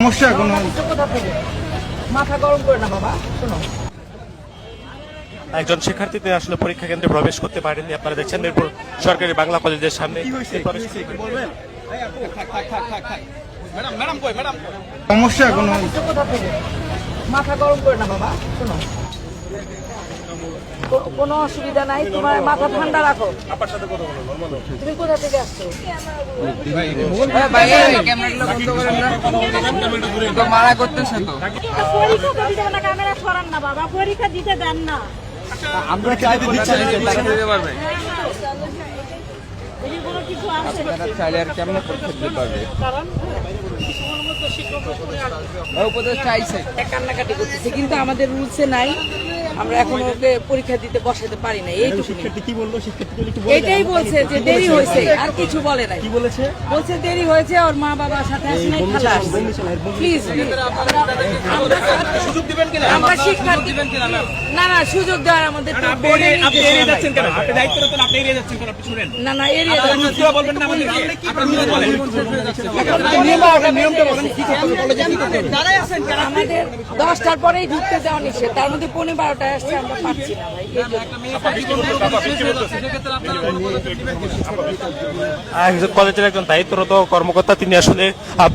সমস্যা কোনো মাথা গরম করে না বাবা শোনো। একজন শিক্ষার্থীতে আসলে পরীক্ষা কেন্দ্রে প্রবেশ করতে পারেনি আপনারা দেখছেন মিরপুর সরকারি বাংলা কলেজের সামনে সমস্যা কোনো মাথা গরম করে না বাবা শোনো। কোনো অসুবিধা নাই তোমার মাথা ঠান্ডা রাখো। তুমি কোথা থেকে আসছো? মারা করতেছে তো। পরীক্ষা দিতে না ক্যামেরা সরান না বাবা পরীক্ষা দিতে দেন না। আমরা পরীক্ষা দিতে পারবে? চাইছে। কান্নাকাটি করতেছে কিন্তু আমাদের রুলসে নাই। আমরা এখন ওকে পরীক্ষা দিতে বসাতে পারি না এইটাই বলছে যে দেরি হয়েছে আর কিছু বলে নাই। কি বলেছে? বলছে দেরি হয়েছে ওর মা বাবার সাথে প্লিজ না না সুযোগ দেওয়ার আমাদের না না বলে পরেই ঢুকতে দেওয়া নিশ্চয় তার মধ্যে পনেরো বারোটা কলেজের একজন দায়িত্বরত কর্মকর্তা, তিনি আসলে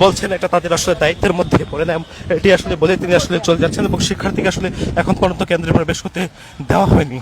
বলছেন একটা তাদের আসলে দায়িত্বের মধ্যে পড়েন এটি আসলে বলে তিনি আসলে চলে যাচ্ছেন এবং শিক্ষার্থীকে আসলে এখন পর্যন্ত কেন্দ্রে প্রবেশ করতে দেওয়া হয়নি।